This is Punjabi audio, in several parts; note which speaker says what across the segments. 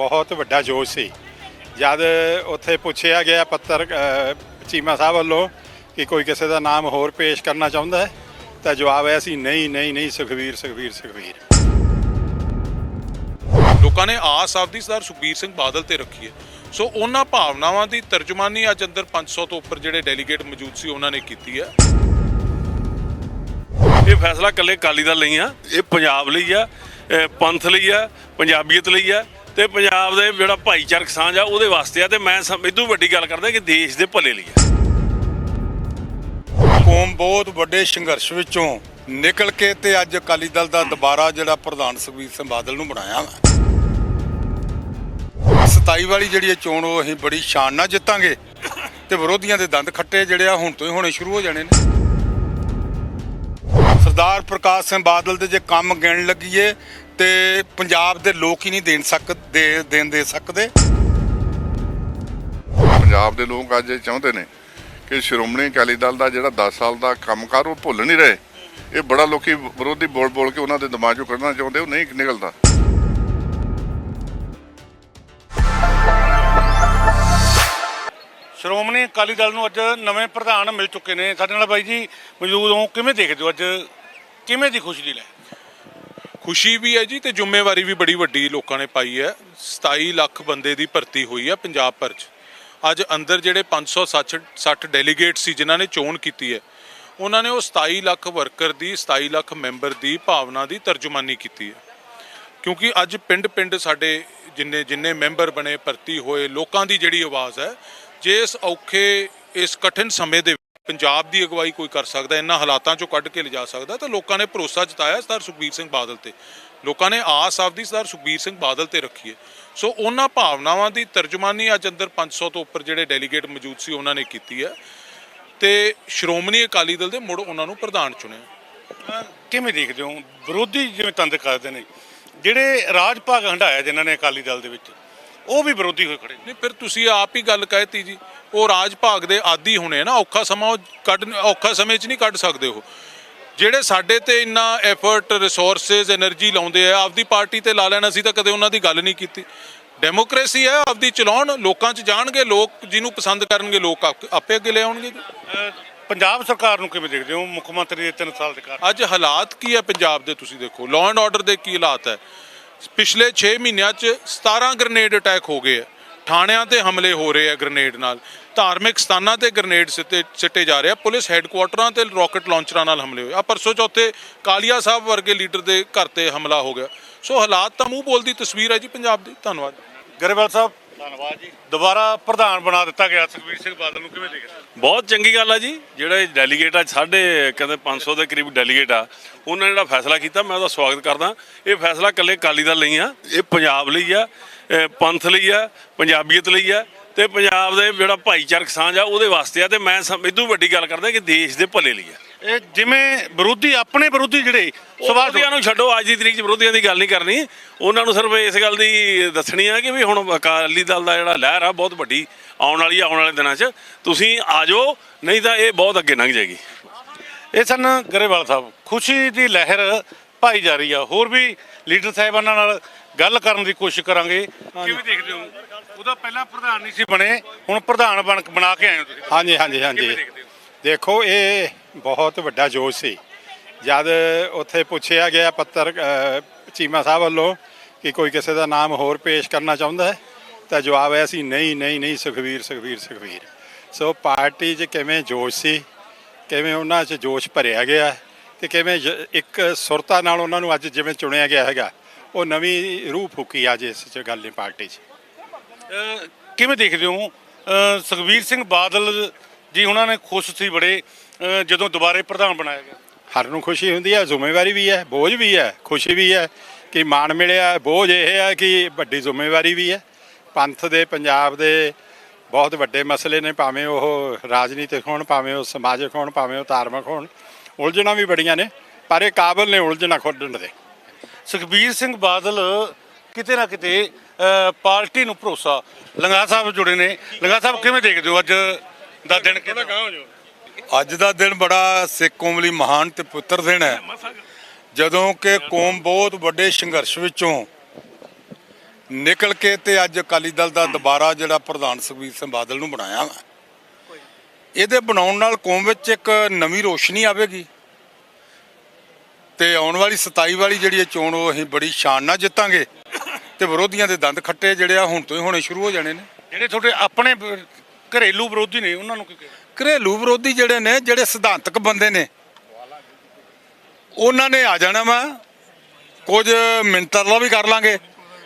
Speaker 1: ਬਹੁਤ ਵੱਡਾ ਜੋਸ਼ ਸੀ। ਜਦ ਉੱਥੇ ਪੁੱਛਿਆ ਗਿਆ ਪੱਤਰ ਚੀਮਾ ਸਾਹਿਬ ਵੱਲੋਂ ਕਿ ਕੋਈ ਕਿਸੇ ਦਾ ਨਾਮ ਹੋਰ ਪੇਸ਼ ਕਰਨਾ ਚਾਹੁੰਦਾ ਹੈ, ਤਾਂ ਜਵਾਬ ਆਇਆ ਸੀ ਨਹੀਂ ਨਹੀਂ ਨਹੀਂ ਸੁਖਵੀਰ ਸੁਖਵੀਰ ਸੁਖਵੀਰ
Speaker 2: ਲੋਕਾਂ ਨੇ ਆਸ ਆਪਦੀ ਸਰਦਾਰ ਸੁਖਬੀਰ ਸਿੰਘ ਬਾਦਲ ਤੇ ਰੱਖੀ ਹੈ। ਸੋ ਉਹਨਾਂ ਭਾਵਨਾਵਾਂ ਦੀ ਤਰਜਮਾਨੀ ਅੱਜ ਅੰਦਰ 500 ਤੋਂ ਉੱਪਰ ਜਿਹੜੇ ਡੈਲੀਗੇਟ ਮੌਜੂਦ ਸੀ, ਉਹਨਾਂ ਨੇ ਕੀਤੀ ਹੈ।
Speaker 3: ਇਹ ਫੈਸਲਾ ਇਕੱਲੇ ਅਕਾਲੀ ਦਲ ਲਈ ਆ, ਇਹ ਪੰਜਾਬ ਲਈ ਆ ਪੰਥ ਲਈ ਆ, ਪੰਜਾਬੀਅਤ ਲਈ ਆ। ਤੇ ਪੰਜਾਬ ਦੇ ਜਿਹੜਾ ਭਾਈਚਾਰਕ ਸਾਂਝ ਆ ਉਹਦੇ ਵਾਸਤੇ ਆ, ਤੇ ਮੈਂ ਸਮ- ਇਹ ਵੱਡੀ ਗੱਲ ਕਰਦਾ ਕਿ ਦੇਸ਼ ਦੇ ਭਲੇ ਲਈ ਆ।
Speaker 4: ਕੌਮ ਬਹੁਤ ਵੱਡੇ ਸੰਘਰਸ਼ ਵਿੱਚੋਂ ਨਿਕਲ ਕੇ ਤੇ ਅੱਜ ਅਕਾਲੀ ਦਲ ਦਾ ਦੁਬਾਰਾ ਜਿਹੜਾ ਪ੍ਰਧਾਨ ਸੁਖਬੀਰ ਸਿੰਘ ਬਾਦਲ ਨੂੰ ਬਣਾਇਆ ਵਾ। 27 ਵਾਲੀ ਜਿਹੜੀ ਇਹ ਚੋਣ, ਉਹ ਅਸੀਂ ਬੜੀ ਸ਼ਾਨ ਨਾਲ ਜਿੱਤਾਂਗੇ ਤੇ ਵਿਰੋਧੀਆਂ ਦੇ ਦੰਦ ਖੱਟੇ ਜਿਹੜੇ ਆ, ਹੁਣ ਤੋਂ ਹੀ ਹੋਣੇ ਸ਼ੁਰੂ ਹੋ ਜਾਣੇ ਨੇ। ਸਰਦਾਰ ਪ੍ਰਕਾਸ਼ ਸਿੰਘ ਬਾਦਲ ਦੇ ਜੇ ਕੰਮ ਗਿਣ ਲੱਗੀਏ ਤੇ ਪੰਜਾਬ ਦੇ ਲੋਕ ਹੀ ਨਹੀਂ ਦੇਣ ਸਕਦੇ ਦੇਣ ਦੇ ਸਕਦੇ।
Speaker 5: ਪੰਜਾਬ ਦੇ ਲੋਕ ਅੱਜ ਇਹ ਚਾਹੁੰਦੇ ਨੇ ਕਿ ਸ਼੍ਰੋਮਣੀ ਅਕਾਲੀ ਦਲ ਦਾ ਜਿਹੜਾ 10 ਸਾਲ ਦਾ ਕੰਮਕਾਰ ਉਹ ਭੁੱਲ ਨਹੀਂ ਰਹੇ। ਇਹ ਬੜਾ ਲੋਕੀ ਵਿਰੋਧੀ ਬੋਲ ਬੋਲ ਕੇ ਉਹਨਾਂ ਦੇ ਦਿਮਾਗ 'ਚੋਂ ਕੱਢਣਾ ਚਾਹੁੰਦੇ ਉਹ ਨਹੀਂ ਨਿਕਲਦਾ।
Speaker 6: ਸ਼੍ਰੋਮਣੀ ਅਕਾਲੀ ਦਲ ਨੂੰ ਅੱਜ ਨਵੇਂ ਪ੍ਰਧਾਨ ਮਿਲ ਚੁੱਕੇ ਨੇ। ਸਾਡੇ ਨਾਲ ਬਾਈ ਜੀ ਮੌਜੂਦ ਹੋ। ਕਿਵੇਂ ਦੇਖਦੇ ਹੋ ਅੱਜ? ਕਿਵੇਂ ਦੀ ਖੁਸ਼ੀ ਦੀ ਲੈ?
Speaker 2: ਖੁਸ਼ੀ ਵੀ ਹੈ ਜੀ ਤੇ ਜ਼ਿੰਮੇਵਾਰੀ ਵੀ ਬੜੀ ਵੱਡੀ ਲੋਕਾਂ ਨੇ ਪਾਈ ਹੈ। 27 ਲੱਖ ਬੰਦੇ ਦੀ ਭਰਤੀ ਹੋਈ ਹੈ ਪੰਜਾਬ ਭਰ 'ਚ। ਅੱਜ ਅੰਦਰ ਜਿਹੜੇ 560 60 ਡੈਲੀਗੇਟ ਸੀ ਜਿਨ੍ਹਾਂ ਨੇ ਚੋਣ ਕੀਤੀ ਹੈ, ਉਹਨਾਂ ਨੇ ਉਹ 27 ਲੱਖ ਵਰਕਰ ਦੀ 27 ਲੱਖ ਮੈਂਬਰ ਦੀ ਭਾਵਨਾ ਦੀ ਤਰਜਮਾਨੀ ਕੀਤੀ ਹੈ। ਕਿਉਂਕਿ ਅੱਜ ਪਿੰਡ-ਪਿੰਡ ਸਾਡੇ ਜਿੰਨੇ ਜਿੰਨੇ ਮੈਂਬਰ ਬਣੇ, ਭਰਤੀ ਹੋਏ, ਲੋਕਾਂ ਦੀ ਜਿਹੜੀ ਆਵਾਜ਼ ਹੈ, ਜੇ ਇਸ ਔਖੇ, ਇਸ ਕਠਿਨ ਸਮੇਂ ਦੇ ਪੰਜਾਬ ਦੀ ਅਗਵਾਈ ਕੋਈ ਕਰ ਸਕਦਾ, ਇਹਨਾਂ ਹਾਲਾਤਾਂ ਚੋਂ ਕੱਢ ਕੇ ਲਿਜਾ ਸਕਦਾ, ਤਾਂ ਲੋਕਾਂ ਨੇ ਭਰੋਸਾ ਜਤਾਇਆ ਸਰਦਾਰ ਸੁਖਬੀਰ ਸਿੰਘ ਬਾਦਲ ਤੇ। ਲੋਕਾਂ ਨੇ ਆਸ ਆਪਦੀ ਸਰਦਾਰ ਸੁਖਬੀਰ ਸਿੰਘ ਬਾਦਲ ਤੇ ਰੱਖੀ ਹੈ। ਸੋ ਉਹਨਾਂ ਭਾਵਨਾਵਾਂ ਦੀ ਤਰਜਮਾਨੀ ਅੱਜ ਅੰਦਰ 500 ਤੋਂ ਉੱਪਰ ਜਿਹੜੇ ਡੈਲੀਗੇਟ ਮੌਜੂਦ ਸੀ, ਉਹਨਾਂ ਨੇ ਕੀਤੀ ਹੈ। ਤੇ ਸ਼੍ਰੋਮਣੀ ਅਕਾਲੀ ਦਲ ਦੇ ਮੁੜ ਉਹਨਾਂ ਨੂੰ ਪ੍ਰਧਾਨ ਚੁਣਿਆ।
Speaker 6: ਕਿਵੇਂ ਦੇਖਦੇ ਹੋ? ਵਿਰੋਧੀ ਜਿਵੇਂ ਤੰਦ ਕਰਦੇ ਨੇ, ਜਿਹੜੇ ਰਾਜ ਭਾਗ ਹੰਡਾਇਆ ਜਿਨ੍ਹਾਂ ਨੇ ਅਕਾਲੀ ਦਲ ਦੇ ਵਿੱਚ। ਉਹ ਵੀ ਵਿਰੋਧੀ ਹੋਏ ਖੜੇ ਨੇ।
Speaker 2: ਫਿਰ ਤੁਸੀਂ ਆਪ ਹੀ ਗੱਲ ਕਹਿਤੀ ਜੀ। ਉਹ ਰਾਜ ਭਾਗ ਦੇ ਆਦੀ ਹੋਣੇ ਨਾ ਔਖਾ ਸਮਾਂ ਕੱਢ ਔਖਾ ਸਮੇਂ 'ਚ ਨਹੀਂ ਕੱਢ ਸਕਦੇ ਉਹ। ਜਿਹੜੇ ਸਾਡੇ ਤੇ ਇੰਨਾ ਐਫਰਟ ਰਿਸੋਰਸਸ એનર્ਜੀ ਲਾਉਂਦੇ ਆ ਆਪਦੀ ਪਾਰਟੀ ਤੇ ਲਾ ਲੈਣਾ ਸੀ ਤਾਂ ਕਦੇ ਉਹਨਾਂ ਦੀ ਗੱਲ ਨਹੀਂ ਕੀਤੀ। ਡੈਮੋਕ੍ਰੇਸੀ ਹੈ ਆਪਦੀ ਚਲਾਉਣ ਲੋਕਾਂ 'ਚ ਜਾਣਗੇ ਲੋਕ ਜਿਹਨੂੰ ਪਸੰਦ ਕਰਨਗੇ ਲੋਕ ਆਪੇ ਅੱਗੇ
Speaker 6: ਲਿਆਉਣਗੇ ਪੰਜਾਬ ਸਰਕਾਰ ਨੂੰ ਕਿਵੇਂ ਦੇਖਦੇ ਹੋ? ਮੁੱਖ ਮੰਤਰੀ ਦੇ 3 ਸਾਲ ਦੇ ਕਾਰਨ।
Speaker 2: ਅੱਜ ਹਾਲਾਤ ਕੀ ਹੈ ਪੰਜਾਬ ਦੇ ਤੁਸੀਂ ਦੇਖੋ। ਲਾਅ ਐਂਡ ਆਰਡਰ ਦੇ ਕੀ ਹਾਲਾਤ ਹੈ? ਪਿਛਲੇ 6 ਮਹੀਨਿਆਂ 'ਚ 17 ਗ੍ਰਨੇਡ ਅਟੈਕ ਹੋ ਗਏ ਆ। ਥਾਣਿਆਂ ਤੇ ਹਮਲੇ ਹੋ ਰਹੇ ਆ ਗ੍ਰਨੇਡ ਨਾਲ। ਧਾਰਮਿਕ ਸਥਾਨਾਂ ਤੇ ਗ੍ਰਨੇਡ ਸਿੱਟੇ ਸਿੱਟੇ ਜਾ ਰਹੇ ਆ। ਪੁਲਿਸ ਹੈੱਡਕੁਆਟਰਾਂ ਤੇ ਰਾਕਟ ਲਾਂਚਰਾਂ ਨਾਲ ਹਮਲੇ ਹੋਏ ਆ। ਪਰਸੋਂ ਚੌਥੇ ਕਾਲੀਆ ਸਾਹਿਬ ਵਰਗੇ ਲੀਡਰ ਦੇ ਘਰ ਤੇ ਹਮਲਾ ਹੋ ਗਿਆ। ਸੋ ਹਾਲਾਤ ਤਾਂ ਮੂੰਹ ਬੋਲਦੀ ਤਸਵੀਰ ਹੈ ਜੀ ਪੰਜਾਬ ਦੀ। ਧੰਨਵਾਦ।
Speaker 6: ਗਰੇਵਾਲ ਸਾਹਿਬ ਧੰਨਵਾਦ ਜੀ। ਦੁਬਾਰਾ ਪ੍ਰਧਾਨ ਬਣਾ ਦਿੱਤਾ ਗਿਆ ਸੁਖਬੀਰ ਸਿੰਘ ਬਾਦਲ ਨੂੰ ਕਿਵੇਂ ਦੇਖਦੇ?
Speaker 3: ਬਹੁਤ ਚੰਗੀ ਗੱਲ ਆ ਜੀ। ਜਿਹੜੇ ਡੈਲੀਗੇਟ ਆ ਸਾਡੇ ਕਹਿੰਦੇ 500 ਦੇ ਕਰੀਬ ਡੈਲੀਗੇਟ ਆ ਉਹਨਾਂ ਨੇ ਜਿਹੜਾ ਫੈਸਲਾ ਕੀਤਾ ਮੈਂ ਉਹਦਾ ਸਵਾਗਤ ਕਰਦਾ। ਇਹ ਫੈਸਲਾ ਇਕੱਲੇ ਅਕਾਲੀ ਦਲ ਲਈ ਆ ਇਹ ਪੰਜਾਬ ਲਈ ਆ ਪੰਥ ਲਈ ਆ ਪੰਜਾਬੀਅਤ ਲਈ ਆ ਤੇ ਪੰਜਾਬ ਦੇ ਜਿਹੜਾ ਭਾਈਚਾਰਕ ਸਾਂਝ ਆ ਉਹਦੇ ਵਾਸਤੇ ਆ। ਤੇ ਮੈਂ ਤੋਂ ਵੱਡੀ ਗੱਲ ਕਰਦਾ ਕਿ ਦੇਸ਼ ਦੇ ਭਲੇ ਲਈ ਆ।
Speaker 6: ਇਹ ਜਿਵੇਂ ਵਿਰੋਧੀ ਆਪਣੇ ਵਿਰੋਧੀ ਜਿਹੜੇ
Speaker 3: ਸਵਾਲ ਨੂੰ ਛੱਡੋ ਅੱਜ ਦੀ ਤਰੀਕ 'ਚ ਵਿਰੋਧੀਆਂ ਦੀ ਗੱਲ ਨਹੀਂ ਕਰਨੀ। ਉਹਨਾਂ ਨੂੰ ਸਿਰਫ ਇਸ ਗੱਲ ਦੀ ਦੱਸਣੀ ਆ ਕਿ ਵੀ ਹੁਣ ਅਕਾਲੀ ਦਲ ਦਾ ਜਿਹੜਾ ਲਹਿਰ ਆ ਬਹੁਤ ਵੱਡੀ ਆਉਣ ਵਾਲੀ ਆ ਆਉਣ ਵਾਲੇ ਦਿਨਾਂ 'ਚ। ਤੁਸੀਂ ਆ ਜਾਓ ਨਹੀਂ ਤਾਂ ਇਹ ਬਹੁਤ ਅੱਗੇ ਲੰਘ ਜਾਏਗੀ।
Speaker 6: ਇਹ ਸਨ ਗਰੇਵਾਲ ਸਾਹਿਬ। ਖੁਸ਼ੀ ਦੀ ਲਹਿਰ ਪਾਈ ਜਾ ਰਹੀ ਆ। ਹੋਰ ਵੀ ਲੀਡਰ ਸਾਹਿਬਾਨਾਂ ਨਾਲ ਗੱਲ ਕਰਨ ਦੀ ਕੋਸ਼ਿਸ਼ ਕਰਾਂਗੇ। ਕਿਵੇਂ ਦੇਖਦੇ ਹੋ? ਉਹਦਾ ਪਹਿਲਾਂ ਪ੍ਰਧਾਨ ਨਹੀਂ ਸੀ ਬਣੇ ਹੁਣ ਪ੍ਰਧਾਨ ਬਣ ਬਣਾ ਕੇ ਆਏ ਹੋ ਤੁਸੀਂ।
Speaker 1: ਹਾਂਜੀ ਹਾਂਜੀ ਹਾਂਜੀ।
Speaker 6: ਕਿਵੇਂ ਦੇਖਦੇ ਹੋ?
Speaker 1: ਦੇਖੋ ਇਹ ਬਹੁਤ ਵੱਡਾ ਜੋਸ਼ ਸੀ। ਜਦ ਉੱਥੇ ਪੁੱਛਿਆ ਗਿਆ ਪੱਤਰ ਅ, ਚੀਮਾ ਸਾਹਿਬ ਵੱਲੋਂ ਕਿ ਕੋਈ ਕਿਸੇ ਦਾ ਨਾਮ ਹੋਰ ਪੇਸ਼ ਕਰਨਾ ਚਾਹੁੰਦਾ ਹੈ ਤਾਂ ਜਵਾਬ ਆਇਆ ਸੀ ਨਹੀਂ ਨਹੀਂ ਨਹੀਂ ਸੁਖਵੀਰ ਸੁਖਵੀਰ ਸੁਖਵੀਰ ਸੋ ਪਾਰਟੀ 'ਚ ਕਿਵੇਂ ਜੋਸ਼ ਸੀ ਕਿਵੇਂ ਉਹਨਾਂ 'ਚ ਜੋਸ਼ ਭਰਿਆ ਗਿਆ ਤੇ ਕਿਵੇਂ ਜ- ਇੱਕ ਸੁਰਤਾ ਨਾਲ ਉਹਨਾਂ ਨੂੰ ਅੱਜ ਜਿਵੇਂ ਚੁਣਿਆ ਗਿਆ ਹੈਗਾ ਉਹ ਨਵੀਂ ਰੂਹ ਫੂਕੀ ਅੱਜ ਇਸ 'ਚ ਗੱਲ ਨੇ ਪਾਰਟੀ 'ਚ।
Speaker 6: ਕਿਵੇਂ ਦੇਖਦੇ ਹੋ? ਅਹ ਸੁਖਬੀਰ ਸਿੰਘ ਬਾਦਲ ਜੀ ਉਹਨਾਂ ਨੇ ਖੁਸ਼ ਸੀ ਬੜੇ ਜਦੋਂ ਦੁਬਾਰੇ ਪ੍ਰਧਾਨ ਬਣਾਇਆ ਗਿਆ।
Speaker 1: ਹਰ ਨੂੰ ਖੁਸ਼ੀ ਹੁੰਦੀ ਹੈ ਜ਼ਿੰਮੇਵਾਰੀ ਵੀ ਹੈ ਬੋਝ ਵੀ ਹੈ ਖੁਸ਼ੀ ਵੀ ਹੈ ਕਿ ਮਾਣ ਮਿਲਿਆ। ਬੋਝ ਇਹ ਹੈ ਕਿ ਵੱਡੀ ਜ਼ਿੰਮੇਵਾਰੀ ਵੀ ਹੈ। ਪੰਥ ਦੇ ਪੰਜਾਬ ਦੇ ਬਹੁਤ ਵੱਡੇ ਮਸਲੇ ਨੇ ਭਾਵੇਂ ਉਹ ਰਾਜਨੀਤਿਕ ਹੋਣ ਭਾਵੇਂ ਉਹ ਸਮਾਜਿਕ ਹੋਣ ਭਾਵੇਂ ਉਹ ਧਾਰਮਿਕ ਹੋਣ ਉਲਝਣਾ ਵੀ ਬੜੀਆਂ ਨੇ ਪਰ ਇਹ ਕਾਬਲ ਨੇ ਉਲਝਣਾ ਖੋਲਣ ਦੇ।
Speaker 6: ਸੁਖਬੀਰ ਸਿੰਘ ਬਾਦਲ ਕਿਤੇ ਨਾ ਕਿਤੇ ਪਾਰਟੀ ਨੂੰ ਭਰੋਸਾ। ਲੰਗਾ ਸਾਹਿਬ ਜੁੜੇ ਨੇ। ਲੰਗਾ ਸਾਹਿਬ ਕਿਵੇਂ ਦੇਖਦੇ ਹੋ ਅੱਜ ਦਾ ਦਿਨ ਕਿਦਾਂ?
Speaker 4: ਅੱਜ ਦਾ ਦਿਨ ਬੜਾ ਸਿੱਖ ਕੌਮ ਲਈ ਮਹਾਨ ਤੇ ਪੁੱਤਰ ਦਿਨ ਹੈ। ਜਦੋਂ ਕਿ ਕੌਮ ਬਹੁਤ ਵੱਡੇ ਸੰਘਰਸ਼ ਵਿੱਚੋਂ ਨਿਕਲ ਕੇ ਤੇ ਅੱਜ ਅਕਾਲੀ ਦਲ ਦਾ ਦੁਬਾਰਾ ਜਿਹੜਾ ਪ੍ਰਧਾਨ ਸੁਖਬੀਰ ਸਿੰਘ ਬਾਦਲ ਨੂੰ ਬਣਾਇਆ ਵਾ। ਇਹਦੇ ਬਣਾਉਣ ਨਾਲ ਕੌਮ ਵਿੱਚ ਇੱਕ ਨਵੀਂ ਰੋਸ਼ਨੀ ਆਵੇਗੀ। ਤੇ ਆਉਣ ਵਾਲੀ 27 ਵਾਲੀ ਜਿਹੜੀ ਚੋਣ ਉਹ ਅਸੀਂ ਬੜੀ ਸ਼ਾਨ ਨਾਲ ਜਿੱਤਾਂਗੇ। ਤੇ ਵਿਰੋਧੀਆਂ ਦੇ ਦੰਦ ਖੱਟੇ ਜਿਹੜੇ ਆ ਹੁਣ ਤੋਂ ਹੀ ਹੋਣੇ ਸ਼ੁਰੂ ਹੋ ਜਾਣੇ ਨੇ।
Speaker 6: ਜਿਹੜੇ ਤੁਹਾਡੇ ਆਪਣੇ ਘਰੇਲੂ ਵਿਰੋਧੀ ਨੇ ਉਹਨਾਂ ਨੂੰ ਕੀ
Speaker 4: ਘਰੇਲੂ ਵਿਰੋਧੀ ਜਿਹੜੇ ਨੇ ਜਿਹੜੇ ਸਿਧਾਂਤਕ ਬੰਦੇ ਨੇ ਉਹਨਾਂ ਨੇ ਆ ਜਾਣਾ ਵਾ ਕੁਝ ਮਿੰਟਰਲਾ ਵੀ ਕਰ ਲਾਂਗੇ।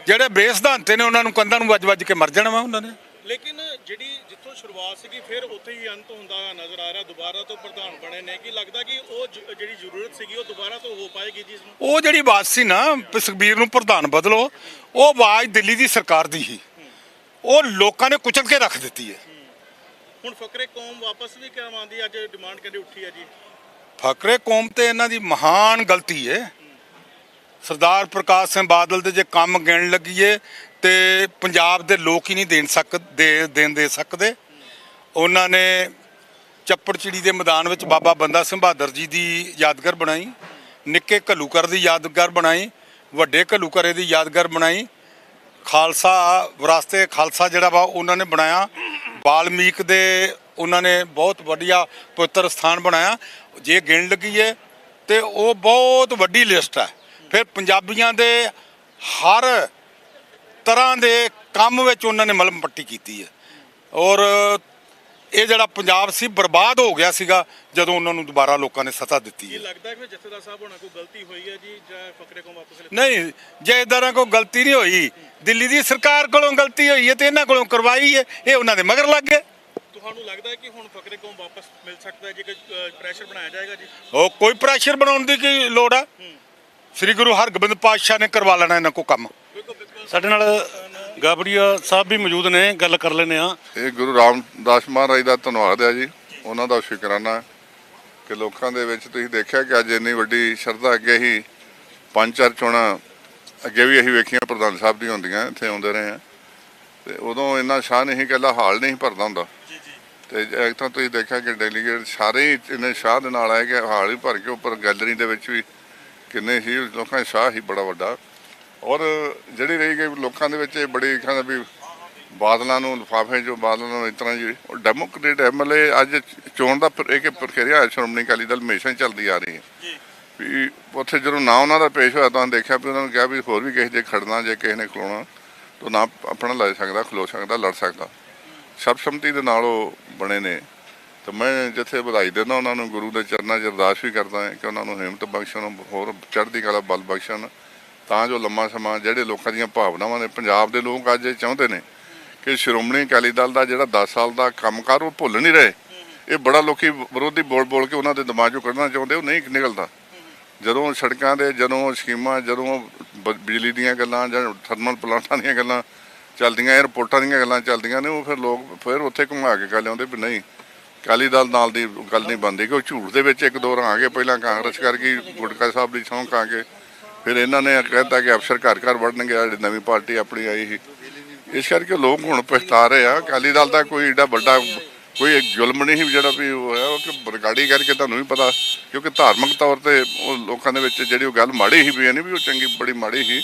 Speaker 4: ਜਿਹੜੇ ਬੇਸਿਧਾਂਤੇ ਨੇ ਉਹਨਾਂ ਨੂੰ ਕੰਧਾਂ ਨੂੰ ਵੱਜ-ਵੱਜ ਕੇ ਮਰ ਜਾਣਾ ਵਾ ਉਹਨਾਂ ਨੇ।
Speaker 7: ਲੇਕਿਨ ਜਿਹੜੀ ਜਿੱਥੋਂ ਸ਼ੁਰੂਆਤ ਸੀਗੀ ਫਿਰ ਉੱਥੇ ਹੀ ਅੰਤ ਹੁੰਦਾ ਨਜ਼ਰ ਆ ਰਿਹਾ। ਦੁਬਾਰਾ ਤੋਂ ਪ੍ਰਧਾਨ ਬਣੇ ਨੇ। ਕਿ ਲੱਗਦਾ ਕਿ ਉਹ ਜ- ਜਿਹੜੀ ਜ਼ਰੂਰਤ ਸੀਗੀ ਉਹ ਦੁਬਾਰਾ ਤੋਂ ਹੋ ਪਾਏਗੀ ਨੂੰ?
Speaker 4: ਉਹ ਜਿਹੜੀ ਆਵਾਜ਼ ਸੀ ਨਾ ਸੁਖਬੀਰ ਨੂੰ ਪ੍ਰਧਾਨ ਬਦਲੋ ਉਹ ਆਵਾਜ਼ ਦਿੱਲੀ ਦੀ ਸਰਕਾਰ ਦੀ ਸੀ। ਉਹ ਲੋਕਾਂ ਨੇ ਕੁਚਲ ਕੇ ਰੱਖ ਦਿੱਤੀ ਹੈ।
Speaker 7: ਹੁਣ ਫਕਰੇ ਕੌਮ ਵਾਪਸ ਵੀ ਕਰਵਾਉਣ ਦੀ ਅੱਜ ਡਿਮਾਂਡ ਕਹਿੰਦੇ ਉੱਠੀ ਹੈ ਜੀ।
Speaker 4: ਫਕਰੇ ਕੌਮ ਤੇ ਇਹਨਾਂ ਦੀ ਮਹਾਨ ਗਲਤੀ ਹੈ। ਸਰਦਾਰ ਪ੍ਰਕਾਸ਼ ਸਿੰਘ ਬਾਦਲ ਦੇ ਜੇ ਕੰਮ ਗਿਣ ਲੱਗੀਏ ਤੇ ਪੰਜਾਬ ਦੇ ਲੋਕ ਹੀ ਨਹੀਂ ਦੇਣ ਸਕਦੇ ਦੇਣ ਦੇ ਸਕਦੇ। ਉਹਨਾਂ ਨੇ ਚੱਪੜਚਿੜੀ ਦੇ ਮੈਦਾਨ ਵਿੱਚ ਬਾਬਾ ਬੰਦਾ ਸਿੰਘ ਬਹਾਦਰ ਜੀ ਦੀ ਯਾਦਗਾਰ ਬਣਾਈ, ਨਿੱਕੇ ਘੱਲੂਕਰ ਦੀ ਯਾਦਗਾਰ ਬਣਾਈ, ਵੱਡੇ ਘੱਲੂਕਰੇ ਦੀ ਯਾਦਗਾਰ ਬਣਾਈ। ਖਾਲਸਾ ਵਿਰਾਸਤੇ ਖਾਲਸਾ ਜਿਹੜਾ ਵਾ ਉਹਨਾਂ ਨੇ ਬਣਾਇਆ। ਬਾਲਮੀਕ ਦੇ ਉਹਨਾਂ ਨੇ ਬਹੁਤ ਵਧੀਆ ਪਵਿੱਤਰ ਸਥਾਨ ਬਣਾਇਆ। ਜੇ ਗਿਣ ਲੱਗੀਏ ਤੇ ਉਹ ਬਹੁਤ ਵੱਡੀ ਲਿਸਟ ਹੈ। ਫਿਰ ਪੰਜਾਬੀਆਂ ਦੇ ਹਰ ਤਰ੍ਹਾਂ ਦੇ ਕੰਮ ਵਿੱਚ ਉਹਨਾਂ ਨੇ ਮਲਮ ਪੱਟੀ ਕੀਤੀ ਹੈ। ਔਰ ਇਹ ਜਿਹੜਾ ਪੰਜਾਬ ਸੀ ਬਰਬਾਦ ਹੋ ਗਿਆ ਸੀਗਾ ਜਦੋਂ ਉਹਨਾਂ ਨੂੰ ਦੁਬਾਰਾ ਲੋਕਾਂ ਨੇ ਸੱਤਾ ਦਿੱਤੀ ਹੈ।
Speaker 7: ਲੱਗਦਾ ਹੈ ਕਿ ਜਥੇਦਾਰ ਸਾਹਿਬ ਹੋਣਾ ਕੋਈ ਗਲਤੀ ਹੋਈ ਹੈ ਜੀ ਜਾਂ ਫਕਰੇ ਕੌਮ ਵਾਪਸ ਲੈ
Speaker 4: ਨਹੀਂ ਜੇ ਗਲਤੀ ਨਹੀਂ ਹੋਈ ਦਿੱਲੀ ਦੀ ਸਰਕਾਰ ਕੋਲੋਂ ਗਲਤੀ ਹੋਈ ਹੈ ਤੇ ਇਹਨਾਂ ਕੋਲੋਂ ਕਰਵਾਈ ਹੈ ਇਹ ਉਹਨਾਂ ਦੇ ਮਗਰ ਲੱਗ ਗਏ।
Speaker 7: ਤੁਹਾਨੂੰ ਲੱਗਦਾ ਹੈ ਕਿ ਹੁਣ ਫਕਰੇ ਕੌਮ ਵਾਪਸ ਮਿਲ ਸਕਦਾ ਹੈ ਜੇ ਪ੍ਰੈਸ਼ਰ ਬਣਾਇਆ ਜਾਏਗਾ ਜੀ?
Speaker 4: ਉਹ ਕੋਈ ਪ੍ਰੈਸ਼ਰ ਬਣਾਉਣ ਦੀ ਕੀ ਲੋੜ ਹੈ? ਸ੍ਰੀ ਗੁਰੂ ਹਰਗੋਬਿੰਦ ਪਾਤਸ਼ਾਹ ਨੇ ਕਰਵਾ ਲੈਣਾ ਇਹਨਾਂ ਕੋ ਕੰਮ।
Speaker 6: ਸਾਡੇ ਨਾਲ ਗਾਬੜੀਆ ਸਾਹਿਬ ਵੀ ਮੌਜੂਦ ਨੇ ਗੱਲ ਕਰ ਲੈਨੇ ਆ
Speaker 5: ਇਹ ਗੁਰੂ ਰਾਮਦਾਸ ਮਹਾਰਾਜ ਦਾ ਧੰਨਵਾਦ ਹੈ ਜੀ। ਉਹਨਾਂ ਦਾ ਸ਼ੁਕਰਾਨਾ ਕਿ ਲੋਕਾਂ ਦੇ ਵਿੱਚ ਤੁਸੀਂ ਦੇਖਿਆ ਕਿ ਅੱਜ ਇੰਨੀ ਵੱਡੀ ਸ਼ਰਧਾ ਅੱਗੇ ਹੀ ਪੰਜ ਚਾਰ ਚੋਣਾਂ ਅੱਗੇ ਵੀ ਅਸੀਂ ਵੇਖੀਆਂ ਪ੍ਰਧਾਨ ਸਾਹਿਬ ਦੀ ਹੁੰਦੀਆਂ ਇੱਥੇ ਆਉਂਦੇ ਰਹੇ ਆ ਤੇ ਉਦੋਂ ਇੰਨਾ ਸ਼ਾਹ ਨਹੀਂ ਕੱਲਾ ਹਾਲ ਨਹੀਂ ਭਰਦਾ ਹੁੰਦਾ। ਤੇ ਇੱਕ ਤਾਂ ਤੁਸੀਂ ਦੇਖਿਆ ਕਿ ਡੈਲੀਗੇਟ ਸਾਰੇ ਇੰਨੇ ਸ਼ਾਹ ਦੇ ਨਾਲ ਆਏ ਕਿ ਹਾਲ ਹੀ ਭਰ ਕੇ ਉੱਪਰ ਗੈਲਰੀ ਦੇ ਵਿੱਚ ਵੀ ਕਿੰਨੇ ਸੀ ਲੋਕਾਂ ਦਾ ਸ਼ਾਹ ਹੀ ਬੜਾ ਵੱਡਾ। ਔਰ ਜਿਹੜੀ ਰਹੀ ਗਈ ਲੋਕਾਂ ਦੇ ਵਿੱਚ ਇਹ ਬੜੀ ਕਹਿੰਦਾ ਵੀ ਬਾਦਲਾਂ ਨੂੰ ਲਿਫਾਫੇ ਜੋ ਬਾਦਲਾਂ ਨੂੰ ਇਸ ਤਰ੍ਹਾਂ ਜੀ ਡੈਮੋਕ੍ਰੇਟ ਐਮਐਲਏ ਅੱਜ ਚੋਣ ਦਾ ਪ੍ਰ- ਇੱਕ ਪ੍ਰਕਿਰਿਆ ਸ਼੍ਰੋਮਣੀ ਅਕਾਲੀ ਦਲ ਹਮੇਸ਼ਾ ਹੀ ਚੱਲਦੀ ਆ ਰਹੀ ਹੈ। ਵੀ ਉੱਥੇ ਜਦੋਂ ਨਾ ਉਹਨਾਂ ਦਾ ਪੇਸ਼ ਹੋਇਆ ਤਾਂ ਦੇਖਿਆ ਵੀ ਉਹਨਾਂ ਨੂੰ ਕਿਹਾ ਵੀ ਹੋਰ ਵੀ ਕਿਸੇ ਜੇ ਖੜਨਾ ਜੇ ਕਿਸੇ ਨੇ ਖਲੋਣਾ ਤਾਂ ਨਾ ਆਪਣਾ ਲੈ ਸਕਦਾ ਖਲੋ ਸਕਦਾ ਲੜ ਸਕਦਾ। ਸਰਬਸੰਮਤੀ ਦੇ ਨਾਲ ਉਹ ਬਣੇ ਨੇ। ਤੇ ਮੈਂ ਜਿੱਥੇ ਵਧਾਈ ਦਿੰਦਾ ਉਹਨਾਂ ਨੂੰ ਗੁਰੂ ਦੇ ਚਰਨਾਂ 'ਚ ਅਰਦਾਸ ਵੀ ਕਰਦਾ ਹਾਂ ਕਿ ਉਹਨਾਂ ਨੂੰ ਹਿੰਮਤ ਬਖਸ਼ਣ ਹੋਰ ਚੜ੍ਹਦੀ ਕਲਾ ਬਲ ਬਖਸ਼ਣ। ਤਾਂ ਜੋ ਲੰਮਾ ਸਮਾਂ ਜਿਹੜੇ ਲੋਕਾਂ ਦੀਆਂ ਭਾਵਨਾਵਾਂ ਨੇ, ਪੰਜਾਬ ਦੇ ਲੋਕ ਅੱਜ ਇਹ ਚਾਹੁੰਦੇ ਨੇ ਕਿ ਸ਼੍ਰੋਮਣੀ ਅਕਾਲੀ ਦਲ ਦਾ ਜਿਹੜਾ 10 ਸਾਲ ਦਾ ਕੰਮਕਾਰ ਉਹ ਭੁੱਲ ਨਹੀਂ ਰਹੇ। ਇਹ ਬੜਾ ਲੋਕੀ ਵਿਰੋਧੀ ਬੋਲ ਬੋਲ ਕੇ ਉਹਨਾਂ ਦੇ ਦਿਮਾਗ 'ਚੋਂ ਕੱਢਣਾ ਚਾਹੁੰਦੇ, ਉਹ ਨਹੀਂ ਨਿਕਲਦਾ। ਜਦੋਂ ਸੜਕਾਂ ਦੇ, ਜਦੋਂ ਸਕੀਮਾਂ, ਜਦੋਂ ਬ- ਬਿਜਲੀ ਦੀਆਂ ਗੱਲਾਂ ਜਾਂ ਥਰਮਲ ਪਲਾਂਟਾਂ ਦੀਆਂ ਗੱਲਾਂ ਚੱਲਦੀਆਂ 에ਅਰਪੋਰਟਾਂ ਦੀਆਂ ਗੱਲਾਂ ਚੱਲਦੀਆਂ ਨੇ, ਉਹ ਫਿਰ ਲੋਕ ਫਿਰ ਉੱਥੇ ਘੁਮਾ ਕੇ ਗੱਲ ਆਉਂਦੇ ਵੀ ਨਹੀਂ, ਅਕਾਲੀ ਦਲ ਨਾਲ ਦੀ ਗੱਲ ਨਹੀਂ ਬਣਦੀ ਕਿ ਉਹ ਝੂਠ ਦੇ ਵਿੱਚ ਇੱਕ ਦੋ ਆ ਗਏ ਪਹਿਲਾਂ ਕਾਂਗਰਸ ਕਰ ਗਈ ਗੁਟਕਾ ਸਾਹਿਬ ਦੀ ਸਹੁੰ ਆ ਕੇ ਫਿਰ ਇਹਨਾਂ ਨੇ ਕਹਿਤਾ ਕਿ ਅਫਸਰ ਘਰ ਘਰ ਵੜਨਗੇ ਜਿਹੜੀ ਨਵੀਂ ਪਾਰਟੀ ਆਪਣੀ ਆਈ ਸੀ। ਇਸ ਕਰਕੇ ਲੋਕ ਹੁਣ ਪਛਤਾ ਰਹੇ ਆ। ਅਕਾਲੀ ਦਲ ਦਾ ਕੋਈ ਏਡਾ ਵੱਡਾ ਕੋਈ ਜ਼ੁਲਮ ਨਹੀਂ ਸੀ ਜਿਹੜਾ ਵੀ ਹੋਇਆ, ਉਹ ਕਿ ਬਰਗਾੜੀ ਕਰਕੇ ਤੁਹਾਨੂੰ ਵੀ ਪਤਾ, ਕਿਉਂਕਿ ਧਾਰਮਿਕ ਤੌਰ ਤੇ ਉਹ ਲੋਕਾਂ ਦੇ ਵਿੱਚ ਜਿਹੜੀ ਉਹ ਗੱਲ ਮਾੜੀ ਸੀ ਵੀ ਇਹ ਨਹੀਂ ਵੀ ਉਹ ਚੰਗੀ, ਬੜੀ ਮਾੜੀ ਸੀ।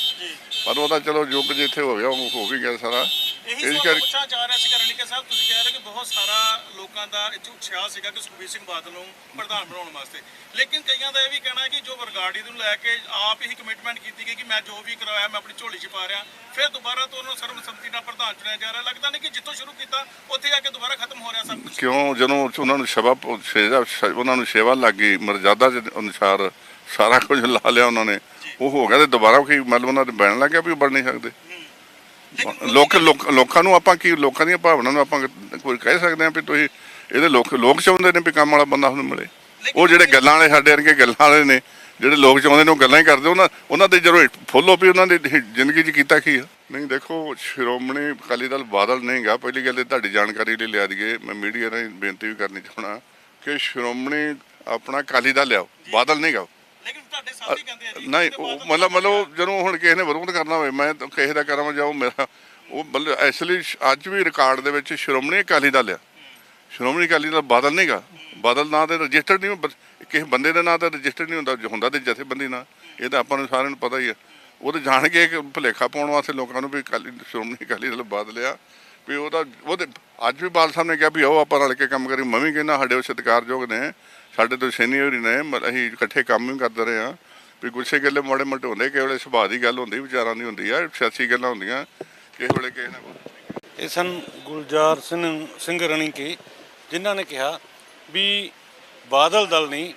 Speaker 5: ਪਰ ਉਹਦਾ ਚਲੋ ਯੁੱਗ ਇੱਥੇ ਹੋ ਗਿਆ ਉਹ ਹੋ ਵੀ ਗਿਆ ਸਾਰਾ।
Speaker 7: ਇਹੀ ਸਵਾਲ ਪੁੱਛਣਾ ਚਾਹ ਰਿਹਾ ਸੀ ਰਣੀਕੇ ਸਾਹਿਬ ਤੁਸੀਂ ਕਹਿ ਰਹੇ ਕਿ ਬਹੁਤ ਸਾਰਾ ਲੋਕਾਂ ਦਾ ਇਹ ਉਤਸ਼ਾਹ ਸੀਗਾ ਕਿ ਸੁਖਬੀਰ ਸਿੰਘ ਬਾਦਲ ਨੂੰ ਪ੍ਰਧਾਨ ਬਣਾਉਣ ਵਾਸਤੇ। ਲੇਕਿਨ ਕਈਆਂ ਦਾ ਇਹ ਵੀ ਕਹਿਣਾ ਹੈ ਕਿ ਜੋ ਵਰਗਾੜੀ ਨੂੰ ਲੈ ਕੇ ਆਪ ਹੀ ਕਮਿਟਮੈਂਟ ਕੀਤੀ ਗਈ ਕਿ ਮੈਂ ਜੋ ਵੀ ਕਰਵਾਇਆ ਮੈਂ ਆਪਣੀ ਝੋਲੀ 'ਚ ਪਾ ਰਿਹਾ। ਫਿਰ ਦੁਬਾਰਾ ਤੋਂ ਉਹਨੂੰ ਸਰਬਸੰਮਤੀ ਨਾਲ ਪ੍ਰਧਾਨ ਚੁਣਿਆ ਜਾ ਰਿਹਾ। ਲੱਗਦਾ ਨਹੀਂ ਕਿ ਜਿੱਥੋਂ ਸ਼ੁਰੂ ਕੀਤਾ ਉੱਥੇ ਆ ਕੇ ਦੁਬਾਰਾ ਖਤਮ ਹੋ ਰਿਹਾ ਸਭ ਕੁਝ
Speaker 5: ਕਿਉਂ? ਜਦੋਂ ਉਹਨਾਂ ਨੂੰ ਸੇਵਾ ਉਹਨਾਂ ਨੂੰ ਸੇਵਾ ਲੱਗ ਗਈ ਮਰਜ਼ਾਦਾ ਦੇ ਅਨੁਸਾਰ ਸਾਰਾ ਕੁਝ ਲਾ ਲਿਆ ਉਹਨਾਂ ਨੇ ਉਹ ਹੋ ਗਿਆ ਤੇ ਦੁਬਾਰਾ ਕੀ ਮਤਲਬ ਉਹਨਾਂ ਦੇ ਬਣ ਲੱਗਿਆ ਵੀ ਉਹ ਬਣ ਨਹੀਂ ਸਕਦੇ। ਲੋਕ ਲੋਕ- ਨੂੰ ਆਪਾਂ ਕੀ ਲੋਕਾਂ ਦੀਆਂ ਭਾਵਨਾਵਾਂ ਨੂੰ ਆਪਾਂ ਕੋਈ ਕਹਿ ਸਕਦੇ ਹਾਂ ਵੀ ਤੁਸੀਂ ਇਹਦੇ ਲੋਕ ਲੋਕ ਚਾਹੁੰਦੇ ਨੇ ਵੀ ਕੰਮ ਵਾਲਾ ਬੰਦਾ ਹੁਣ ਮਿਲੇ। ਉਹ ਜਿਹੜੇ ਗੱਲਾਂ ਵਾਲੇ ਸਾਡੇ ਵਰਗੇ ਗੱਲਾਂ ਵਾਲੇ ਨੇ ਜਿਹੜੇ ਲੋਕ ਚਾਹੁੰਦੇ ਨੇ ਉਹ ਗੱਲਾਂ ਹੀ ਕਰਦੇ ਉਹਨਾਂ ਉਹਨਾਂ ਦੇ ਜਦੋਂ ਫੁੱਲੋ ਵੀ ਉਹਨਾਂ ਦੀ ਜ਼ਿੰਦਗੀ 'ਚ ਕੀਤਾ ਕੀ ਆ? ਨਹੀਂ ਦੇਖੋ ਸ਼੍ਰੋਮਣੀ ਅਕਾਲੀ ਦਲ ਬਾਦਲ ਨਹੀਂਗਾ ਪਹਿਲੀ ਗੱਲ ਇਹ ਤੁਹਾਡੀ ਜਾਣਕਾਰੀ ਲਈ ਲਿਆ ਦਈਏ। ਮੈਂ ਮੀਡੀਆ ਰਾਹੀਂ ਬੇਨਤੀ ਵੀ ਕਰਨੀ ਚਾਹਣਾ ਕਿ ਸ਼੍ਰੋਮਣੀ ਆਪਣਾ ਅਕਾਲੀ ਦਲ ਲਿਆਓ ਬਾਦਲ ਨਹੀਂਗਾ
Speaker 7: ਲੇਕਿਨ ਤੁਹਾਡੇ ਸਾਥੀ ਕਹਿੰਦੇ ਆ ਜੀ।
Speaker 5: ਨਹੀਂ ਉਹ ਮਤਲਬ ਮਤਲਬ ਜਦੋਂ ਹੁਣ ਕਿਸੇ ਨੇ ਵਿਰੋਧ ਕਰਨਾ ਹੋਵੇ ਮੈਂ ਤਾਂ ਕਿਸੇ ਦਾ ਕਰਾਂ ਜਾਓ ਮੇਰਾ ਉਹ ਮਤਲਬ ਐਕਚੁਅਲੀ ਅੱਜ ਵੀ ਰਿਕਾਰਡ ਦੇ ਵਿੱਚ ਸ਼੍ਰੋਮਣੀ ਅਕਾਲੀ ਦਲ ਆ। ਸ਼੍ਰੋਮਣੀ ਅਕਾਲੀ ਦਲ ਬਾਦਲ ਨਹੀਂਗਾ। ਬਾਦਲ ਨਾਂ ਤੇ ਰਜਿਸਟਰਡ ਨਹੀਂ ਕਿਸੇ ਬੰਦੇ ਦੇ ਨਾਂ ਤੇ ਰਜਿਸਟਰਡ ਨਹੀਂ ਹੁੰਦਾ ਹੁੰਦਾ ਤੇ ਜਥੇਬੰਦੀ ਨਾਂ। ਇਹ ਤਾਂ ਆਪਾਂ ਨੂੰ ਸਾਰਿਆਂ ਨੂੰ ਪਤਾ ਹੀ ਆ। ਉਹ ਤਾਂ ਜਾਣ ਕੇ ਭੁਲੇਖਾ ਪਾਉਣ ਵਾਸਤੇ ਲੋਕਾਂ ਨੂੰ ਵੀ ਅਕਾਲੀ ਸ਼੍ਰੋਮਣੀ ਅਕਾਲੀ ਦਲ ਬਾਦ ਲਿਆ ਵੀ ਉਹਦਾ ਉਹਦੇ ਅੱਜ ਵੀ ਬਾਲ ਸਾਹਿਬ ਨੇ ਕਿਹਾ ਵੀ ਆਓ ਆਪਾਂ ਰਲ ਕੇ ਕੰਮ ਕਰੀ ਮੈਂ ਵੀ ਕਹਿੰਦਾ ਸਾਡੇ ਉਹ ਸਤਿਕਾਰਯੋਗ ਨੇ ਸਾਡੇ ਤੋਂ ਸੀਨੀਅਰ ਹੀ ਨੇ ਅਸੀਂ ਇਕੱਠੇ ਕੰਮ ਵੀ ਕਰਦੇ ਰਹੇ ਹਾਂ। ਵੀ ਗੁੱਸੇ ਗੱਲੇ ਮੋੜੇ ਮੋਟੇ ਹੁੰਦੇ ਕਿਸੇ ਵੇਲੇ ਸੁਭਾਅ ਦੀ ਗੱਲ ਹੁੰਦੀ ਵਿਚਾਰਾਂ ਦੀ ਹੁੰਦੀ ਆ ਸਿਆਸੀ ਗੱਲਾਂ ਹੁੰਦੀਆਂ ਕਿਸੇ ਵੇਲੇ ਕਿਸੇ ਨਾਲ
Speaker 6: ਇਹ ਸਨ ਗੁਲਜ਼ਾਰ ਸਿੰਘ ਸਿੰਘ ਰਣੀ ਕੇ ਜਿਨ੍ਹਾਂ ਨੇ ਕਿਹਾ ਵੀ ਬਾਦਲ ਦਲ ਨਹੀਂ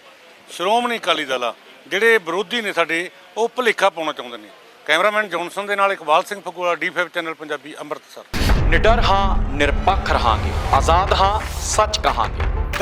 Speaker 6: ਸ਼੍ਰੋਮਣੀ ਅਕਾਲੀ ਦਲ ਆ। ਜਿਹੜੇ ਵਿਰੋਧੀ ਨੇ ਸਾਡੇ ਉਹ ਭੁਲੇਖਾ ਪਾਉਣਾ ਚਾਹੁੰਦੇ ਨੇ। ਕੈਮਰਾਮੈਨ ਜੌਨਸਨ ਦੇ ਨਾਲ Iqbal Singh Phagura D five channel Punjabi Amritsar.
Speaker 8: ਨਿਡਰ ਹਾਂ ਨਿਰਪੱਖ ਰਹਾਂਗੇ ਆਜ਼ਾਦ ਹਾਂ ਸੱਚ ਕਹਾਂਗੇ।